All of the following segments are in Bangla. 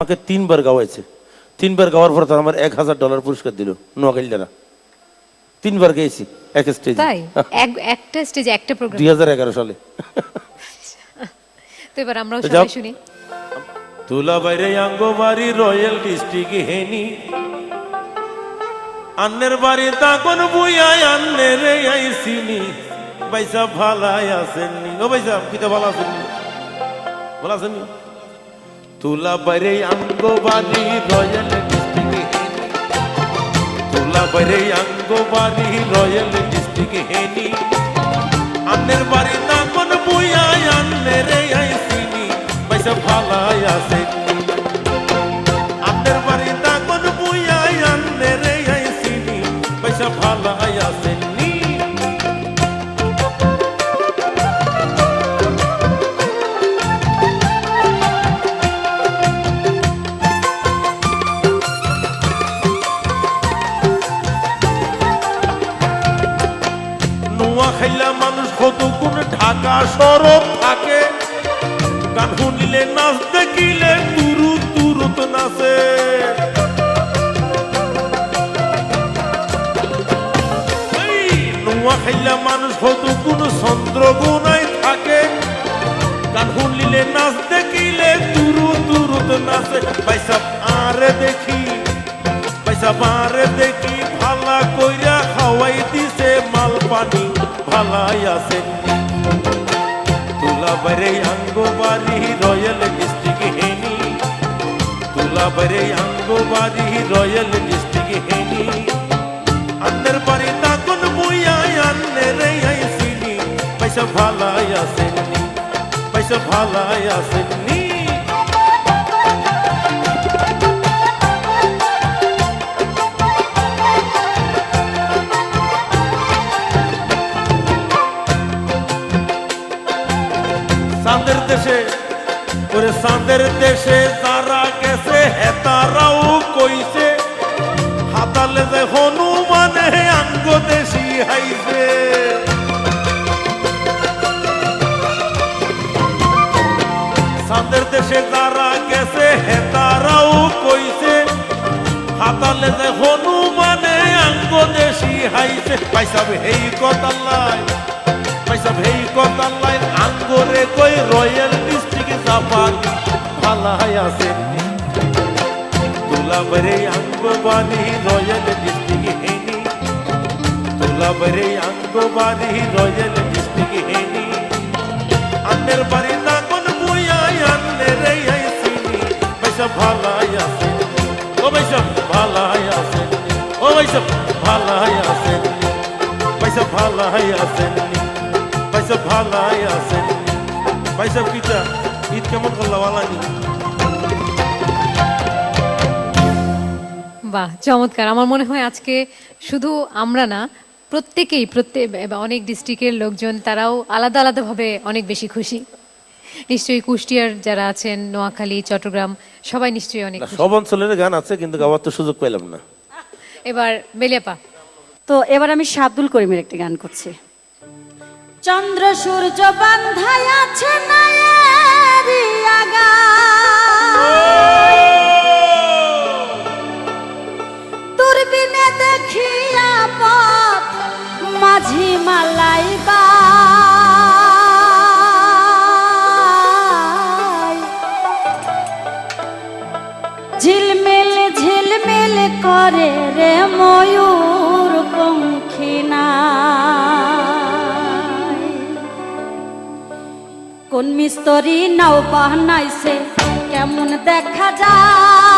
আমাকে তিনবার গাওয়াইছে। তিনবার গাওয়ার পর তারা আমার এক হাজার ডলার পুরস্কার দিল। নোয়াখালী দ্বারা তিনবার গেয়েছি এক স্টেজে তাই? এক- একটা স্টেজে একটা প্রোগ্রাম দুই হাজার এগারো সালে। তো এবার আমরাও সবাই শুনি। তুলা বাইরে আঙ্গবাড়ি রয়্যাল ডিস্ট্রিক্ট হেনি। আন্নের বাড়ি তাকন বুয়াই আন্নের আইসিনি। বাইসা ভালাই আসেননি ও বাইসা কিতা ভালো আসেননি ভালো তুলা বাইরে আঙ্গবাড়ি রয়্যাল ডিস্ট্রিক্ট। হেনি তুলা বাইরে আঙ্গবাড়ি রয়্যাল ডিস্ট্রিক্ট হেনি। আন্নের বাড়ি কোন বুয়া আন্নের আইসিনি। বাইসা ভালাই আসেননি ঢাকা শরৎ থাকে। গান শুনিলে নাচ দেখিলে তুরু তুরুত নাচে। এই নোয়া খাইলা মানুষ কত কোন চন্দ্রগুণাই থাকে। গান শুনিলে নাচ দেখিলে তুরু তুরুত নাচে। পয়সা আরে দেখি পয়সা তুলা বারে আঙ্গবাড়ি রয়্যাল ডিস্ট্রিক্ট হেনি। আন্নের বাড়ি তাকন মুইয়াই আন্নের আইসিনি। পয়সা ভালাই আসেননি, পয়সা ভালাই আসেননি। চাঁদের দেশে, ওরে চাঁদের দেশে হনুমানে আঙ্গ দেশি হাইছে পাইসাব হেই কথাল্লাই পাইসাব হেই কথাল্লাই আঙ্গরে কই রয়্যাল ডিস্ট্রিক্ট জাপান ভালাই আছে তুলাবরে আঙ্গবাড়ি রয়্যাল ডিস্ট্রিক্ট হেনি তুলাবরে আঙ্গবাড়ি রয়্যাল ডিস্ট্রিক্ট হেনি আন্নের বাড়ি না কোন বুয়াই আন্নের আইসিনি পয়সা ভালাই আছে ও পয়সা ভালাই আছে ও পয়সা ভালাই আছে পয়সা ভালাই আছে পয়সা ভালাই আছে পয়সা পিতা ঈদ কেমন করলা বাহ চমৎকার। আমার মনে হয় আজকে শুধু আমরা না প্রত্যেকেই প্রত্যেক অনেক ডিস্ট্রিক্টের লোকজন তারাও আলাদা আলাদাভাবে অনেক বেশি খুশি। নিশ্চয়ই কুষ্টিয়ার যারা আছেন নোয়াখালী চট্টগ্রাম সবাই নিশ্চয়ই অনেক সব অঞ্চলের গান আছে কিন্তু গাওয়ার তো সুযোগ পেলাম না। এবার বেলিয়াপা তো এবার আমি শাব্দুল করিমের একটি গান করছি। চন্দ্র সূর্য বান্ধায় আছে দেখিয়া পথ মাঝি মালাই করে রে ময়ূর পঙ্খিনা কোন মিস্তরি নাও সে কেমন দেখা যায়?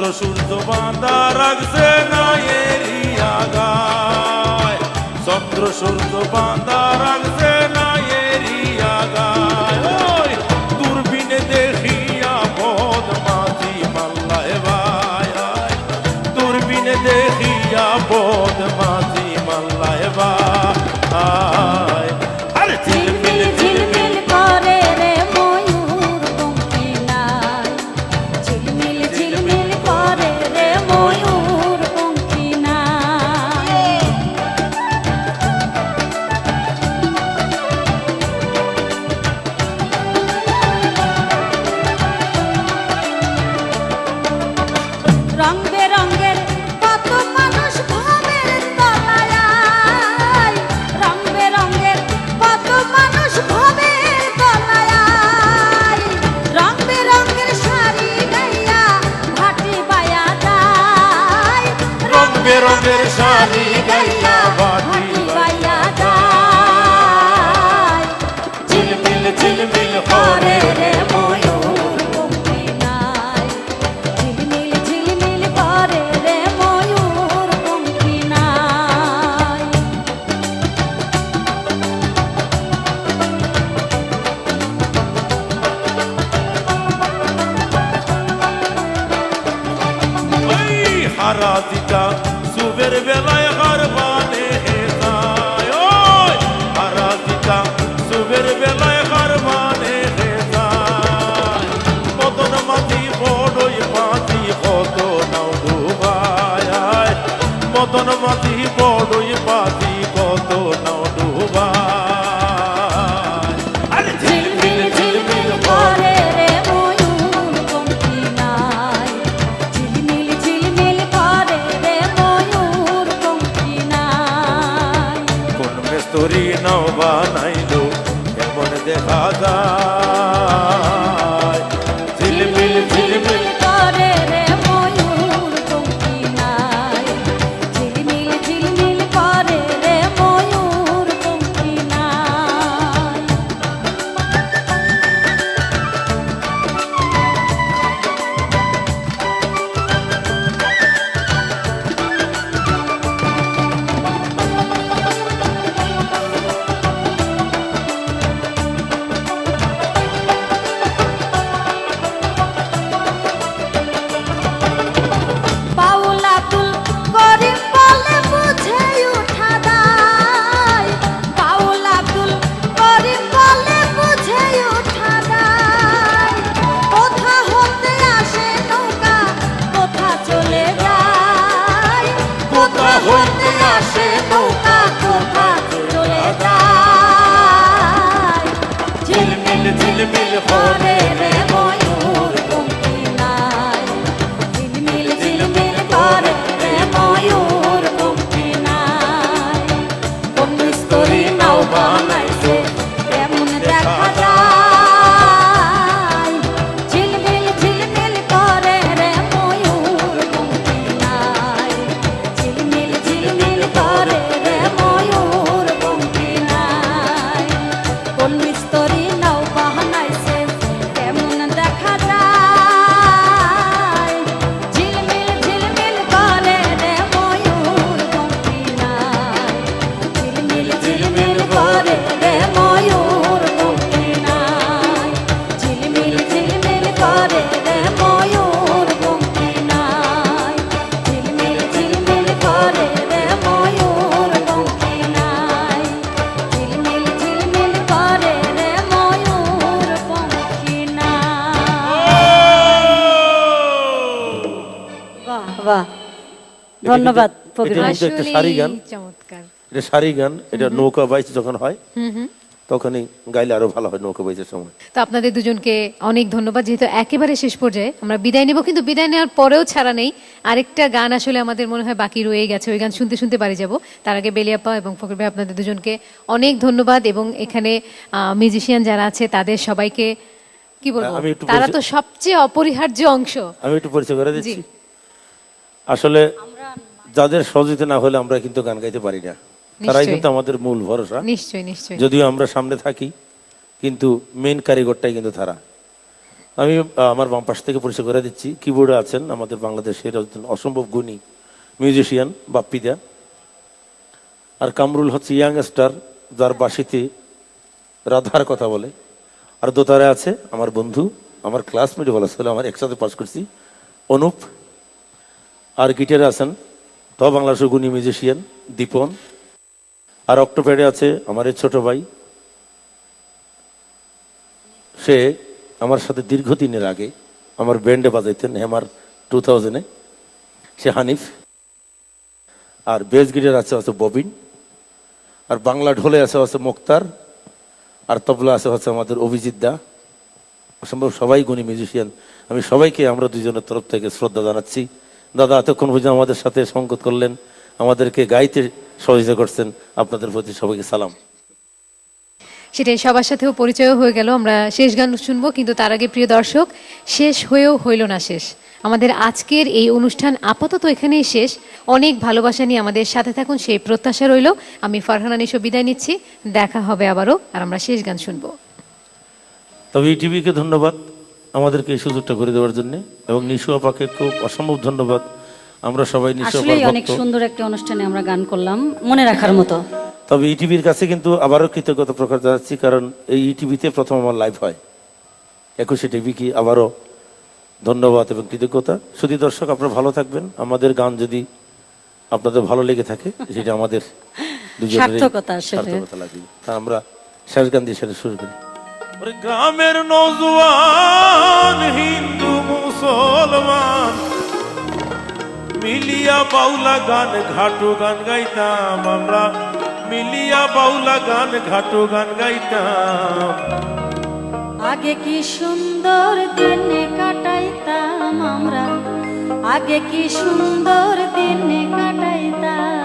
চন্দ্র সূর্য বাঁধা রাখছে না এরি আগায় চন্দ্র সূর্য বাঁধা রাখছে নবের শালি গাইয়া বাটি বাইয়া যায় ঝিলমিল ঝিলমিল করে রে ময়ূর পঙ্খী নাই। ঝিলমিল ঝিলমিল নাই। হারা দিটা ver belaya ঝিলমিল হরে রে মন ধন্যবাদ এটা সারি গান। এটা নৌকা বাইচ যখন হয় তখনই গাইলে আরও ভালো হয় নৌকা বাইচের সময়। তো আপনাদের দুজনকে অনেক ধন্যবাদ যেহেতু একেবারে শেষ পর্যায়ে। আমরা বিদায় নেব কিন্তু বিদায় নেওয়ার পরেও ছাড়া নেই। আরেকটা গান আসলে আমাদের মনে হয় বাকি রয়ে গেছে ওই গান শুনতে শুনতে যাব। তার আগে বেলিয়াপ্পা এবং ফকর ভাই আপনাদের দুজনকে অনেক ধন্যবাদ। এবং এখানে মিউজিশিয়ান যারা আছে তাদের সবাইকে কি হ্যাঁ, বলব? তারা তো সবচেয়ে অপরিহার্য অংশ। আমি একটু পরিচয় করে দিচ্ছি। আসলে যাদের সহযোগিতা না হলে আমরা কিন্তু গান গাইতে পারি না। তারাই কিন্তু আমাদের মূল ভরসা। নিশ্চয়ই নিশ্চয়ই। যদিও আমরা সামনে থাকি কিন্তু মেন কারিগরটাই কিন্তু তারা। আমি আমার বাম পাশ থেকে পরিচয় করে দিচ্ছি। কিবোর্ডে আছেন আমাদের বাংলাদেশের একজন অসম্ভব গুণী মিউজিশিয়ান বাপ্পিদা। আর কামরুল হচ্ছে ইয়াংস্টার যার বাসিতে রাধার কথা বলে। আর দোতারে আছে আমার বন্ধু আমার ক্লাসমেট বলা আমার একসাথে পাস করছি অনুপ। আর গিটারে আছেন ত বাংলাদেশের গুণী মিউজিশিয়ান দীপন। আর অক্টোপ্যাডে আছে আমার এই ছোট ভাই। সে আমার সাথে দীর্ঘদিনের আগে আমার ব্যান্ডে বাজাইতেন হেমার টু থাউজেন্ডে সে হানিফ। আর বেস গিটার আছে আছে ববিন। আর বাংলা ঢোলে আছে আছে মুক্তার। আর তবলা আছে হচ্ছে আমাদের অভিজিৎ দা। অসম্ভব সবাই গুণী মিউজিশিয়ান আমি সবাইকে, আমরা দুজনের তরফ থেকে শ্রদ্ধা জানাচ্ছি। দাদা এতক্ষণ পর্যন্ত আমাদের সাথে সংগত করলেন আমাদেরকে গাইতে সহযোগিতা করছেন আপনাদের প্রতি সবাইকে সালাম। সেটাই সবার সাথেও পরিচয় হয়ে গেল আমরা শেষ গান শুনব কিন্তু তার আগে প্রিয় দর্শক শেষ হয়েও হইল না শেষ। আমাদের আজকের এই অনুষ্ঠান আপাতত এখানেই শেষ। অনেক ভালোবাসা নিয়ে আমাদের সাথে থাকুন সেই প্রত্যাশা রইল। আমি ফারহানা নিশো বিদায় নিচ্ছি দেখা হবে আবারও আর আমরা শেষ গান শুনব। তবে টিভিকে ধন্যবাদ। আমাদেরকে এই সুযোগটা করে দেওয়ার জন্য এবং নিশু আপাকে খুব অসম্ভব ধন্যবাদ। আমরা সবাই নিশু আপার অনেক সুন্দর একটা অনুষ্ঠানে আমরা গান করলাম মনে রাখার মতো। তবে ইটিভির কাছে কিন্তু আবারও কৃতজ্ঞতা প্রকাশ জানাচ্ছি কারণ এই ইটিভিতে প্রথম আমার লাইভ হয়। একুশে টিভিকে আবারও ধন্যবাদ এবং কৃতজ্ঞতা। শুধু দর্শক আপনারা ভালো থাকবেন। আমাদের গান যদি আপনাদের ভালো লেগে থাকে সেটা আমাদের আসলে। সার্থকতা লাগবে। তা আমরা শেষ গান দিয়ে সেটা শুরু করি। ওরে গ্রামের নজওয়ান হিন্দু মুসলমান মিলিয়া বাউলা গান ঘাটু গান গাইতাম আমরা মিলিয়া বাউলা গান ঘাটু গান গাইতাম আগে কি সুন্দর দিনে কাটাইতাম আমরা আগে কি সুন্দর দিনে কাটাইতাম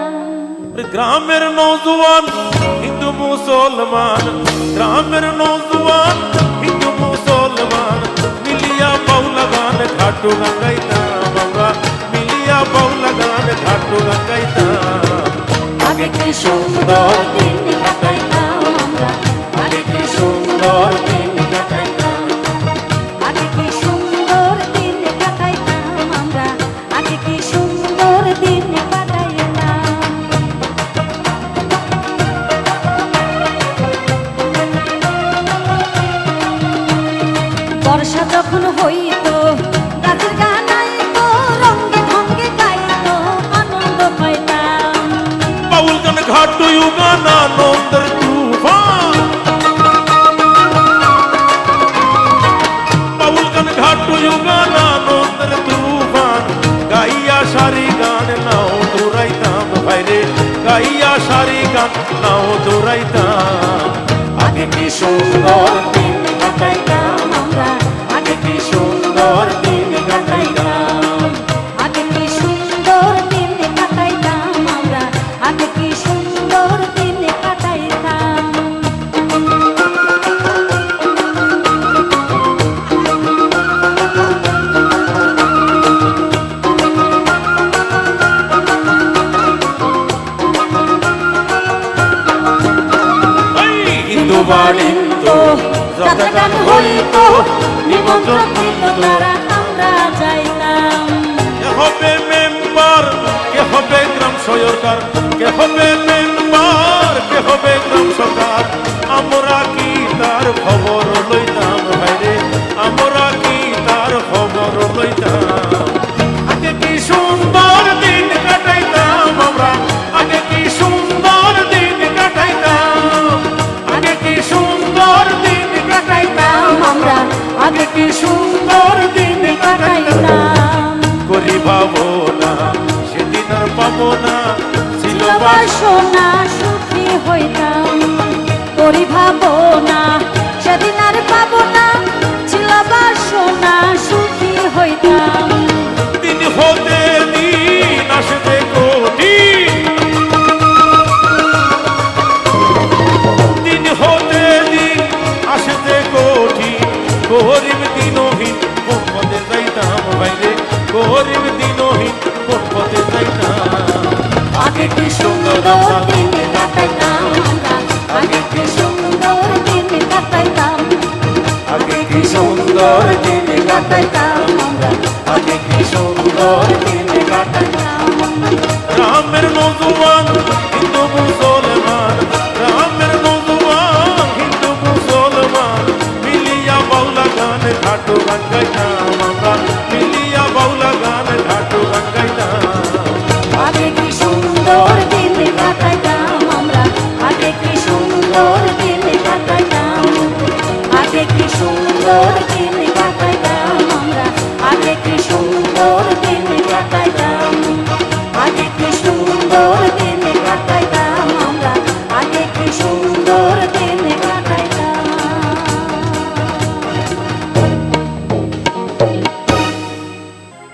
গ্রামের নজওয়ান হিন্দু মুসলমান। গ্রামের নজওয়ান হিন্দু মুসলমান। মিলিয়া বাউলা গান, ঘাটু গাইতাম আমরা মিলিয়া বাউলা গান, ঘাটু গাইতাম আগে কি সুন্দর দিনে কাটাইতাম আমরা? আগে কি সুন্দর যখন হইতো। গাছের গানাইতো রঙ্গে ভঙ্গে গাইতো, আনন্দ পাইতাম। বাউল গান ঘাটু গান, আনন্দের তুফান। বাউল গান ঘাটু গান, আনন্দের তুফান। গাইয়া সারি গান, নাও দৌড়াইতাম ভাইরে। গাইয়া সারি গান, নাও দৌড়াইতাম। আগে কি সুন্দর হিন্দু বাড়ি হইত যাত্রা গান হইতো নিমন্ত্রণ হইত তারা, আমরা যাইতাম। কে হবে মেম্বার কে হবে গ্রাম সরকার কে হবে মেম্বার কে হবে গ্রাম সরকার আমরা কি তার খবর লইতাম, ভাইরে? আমরা বাসনা সুখী হইতাম করি ভাবনা সেদিন আর পাবো না, ছিল বাসনা সুখী হইতাম। দিন হতে দিন আসতে কোটি। দিন হতে দিন আসতে কোটি। গরিব দিনহীন আগে কি সুন্দর দিন কাটাইতাম? আমরা আগে কি সুন্দর দিন কাটাইতাম? আগে কি সুন্দর দিন কাটাইতাম আমরা? আগে কি সুন্দর দিন কাটাইতাম রামের নজুয়ান হিন্দু মুসলমান। রামের নজুয়ান হিন্দু মুসলমান। মিলিয়া বাউলা গান ঘাটু গান